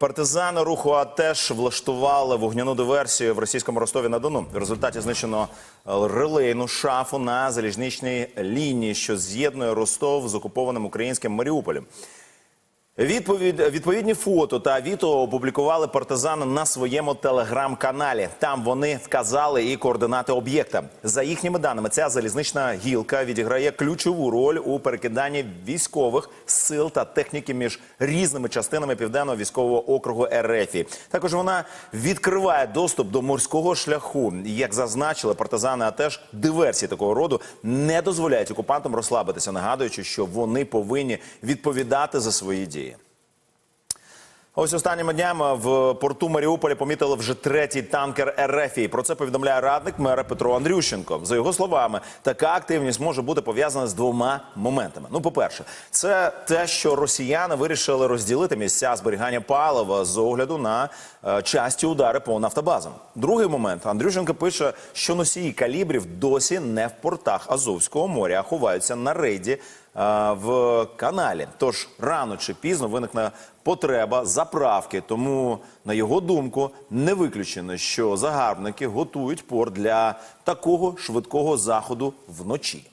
Партизани руху АТЕШ влаштували вогняну диверсію в російському Ростові на Дону. В результаті знищено релейну шафу на залізничній лінії, що з'єднує Ростов з окупованим українським Маріуполем. Відповідь, відповідні фото та відео опублікували партизани на своєму телеграм-каналі. Там вони вказали і координати об'єкта. За їхніми даними, ця залізнична гілка відіграє ключову роль у перекиданні військових сил та техніки між різними частинами південного військового округу РФ. Також вона відкриває доступ до морського шляху. Як зазначили партизани, а теж диверсії такого роду не дозволяють окупантам розслабитися, нагадуючи, що вони повинні відповідати за свої дії. Ось останніми днями в порту Маріуполя помітили вже третій танкер РФ. Про це повідомляє радник мера Петро Андрющенко. За його словами, така активність може бути пов'язана з двома моментами. Ну, по-перше, це те, що росіяни вирішили розділити місця зберігання палива з огляду на е, часті удари по нафтобазам. Другий момент Андрющенко пише, що носії калібрів досі не в портах Азовського моря, а ховаються на рейді в каналі. Тож рано чи пізно виникне потреба заправки. Тому, на його думку, не виключено, що загарбники готують порт для такого швидкого заходу вночі.